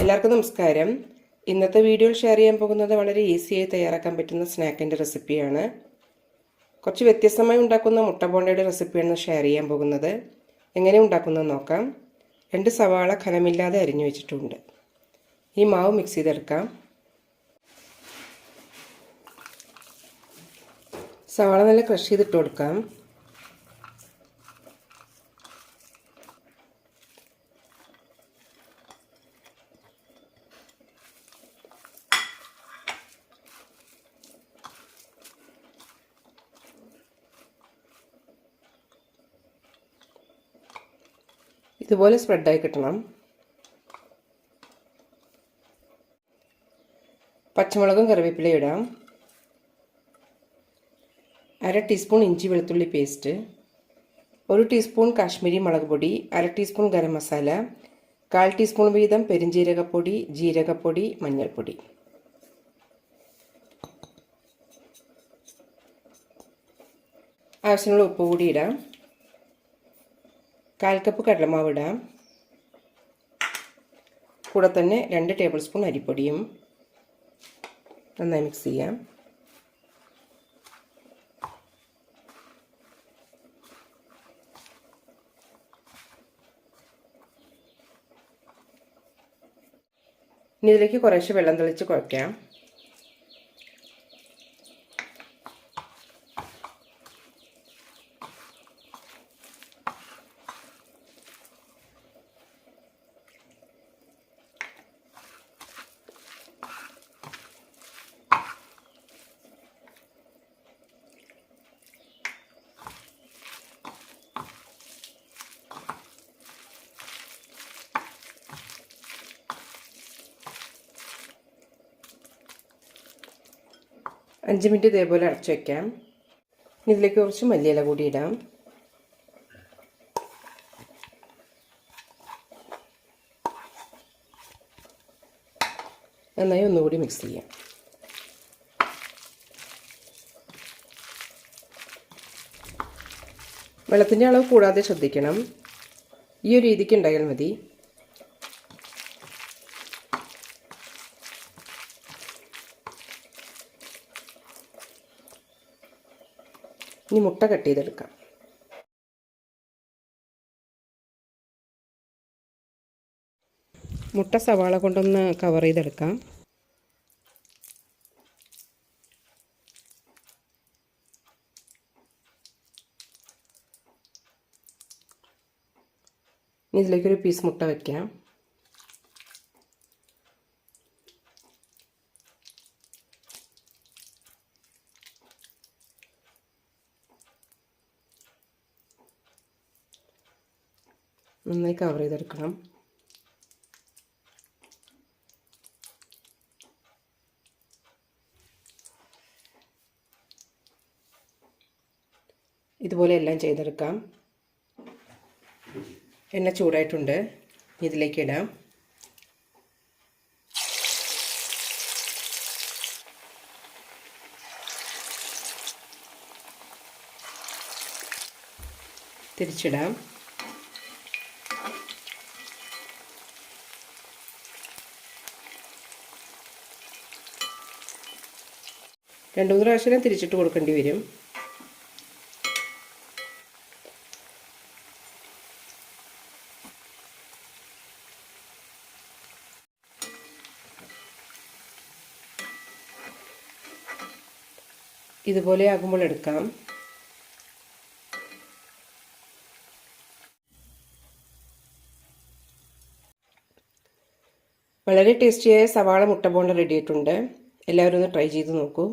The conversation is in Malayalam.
എല്ലാവർക്കും നമസ്കാരം. ഇന്നത്തെ വീഡിയോയിൽ ഷെയർ ചെയ്യാൻ പോകുന്നത് വളരെ ഈസിയായി തയ്യാറാക്കാൻ പറ്റുന്ന സ്നാക്കിന്റെ റെസിപ്പിയാണ് കുറച്ച് വ്യത്യസ്തമായി ഉണ്ടാക്കുന്ന മുട്ട ബോണ്ടയുടെ റെസിപ്പിയാണ് ഷെയർ ചെയ്യാൻ പോകുന്നത്. എങ്ങനെ ഉണ്ടാക്കുന്നത് നോക്കാം. രണ്ട് സവാള ഖനമില്ലാതെ അരിഞ്ഞു വെച്ചിട്ടുണ്ട്. ഈ മാവ് മിക്സ് ചെയ്തെടുക്കാം. സവാള നല്ല ക്രഷ് ചെയ്തിട്ട് കൊടുക്കാം. ഇതുപോലെ സ്പ്രെഡായി കിട്ടണം. പച്ചമുളകും കറിവേപ്പിലയും ഇടാം. അര ടീസ്പൂൺ ഇഞ്ചി വെളുത്തുള്ളി പേസ്റ്റ് ഒരു ടീസ്പൂൺ കാശ്മീരി മുളക് പൊടി അര ടീസ്പൂൺ ഗരം മസാല കാൽ ടീസ്പൂൺ വീതം പെരിഞ്ജീരകപ്പൊടി ജീരകപ്പൊടി മഞ്ഞൾപ്പൊടി. ആവശ്യമുള്ള ഉപ്പ് കൂടി ഇടാം. കാൽ കപ്പ് കടലമാവ് ഇടാം കൂടെ തന്നെ രണ്ട് ടേബിൾ സ്പൂൺ അരിപ്പൊടിയും നന്നായി മിക്സ് ചെയ്യാം. ഇനി ഇതിലേക്ക് കുറേശ്ശെ വെള്ളം തെളിച്ച് കുഴയ്ക്കാം. അഞ്ച് മിനിറ്റ് ഇതേപോലെ അടച്ചു വയ്ക്കാം ഇതിലേക്ക് കുറച്ച് മല്ലിയില കൂടി ഇടാം. നന്നായി ഒന്നുകൂടി മിക്സ് ചെയ്യാം. വെള്ളത്തിന്റെ അളവ് കൂടാതെ ശ്രദ്ധിക്കണം. ഈ ഒരു രീതിക്ക് ഉണ്ടായാൽ മതി. ഇനി മുട്ട കട്ട് ചെയ്തെടുക്കാം. മുട്ട സവാള കൊണ്ടൊന്ന് കവർ ചെയ്തെടുക്കാം. ഇതിലേക്കൊരു പീസ് മുട്ട വയ്ക്കാം നന്നായി കവർ ചെയ്തെടുക്കണം. ഇതുപോലെ എല്ലാം ചെയ്തെടുക്കാം. എണ്ണ ചൂടായിട്ടുണ്ട്. ഇതിലേക്ക് ഇടാം. തിരിച്ചിടാം. രണ്ട് മൂന്ന് പ്രാവശ്യം തിരിച്ചിട്ട് കൊടുക്കേണ്ടി വരും. ഇതുപോലെ ആകുമ്പോൾ എടുക്കാം. വളരെ ടേസ്റ്റിയായ സവാള മുട്ട ബോണ്ട റെഡി ആയിട്ടുണ്ട്. എല്ലാവരും ഒന്ന് ട്രൈ ചെയ്ത് നോക്കൂ.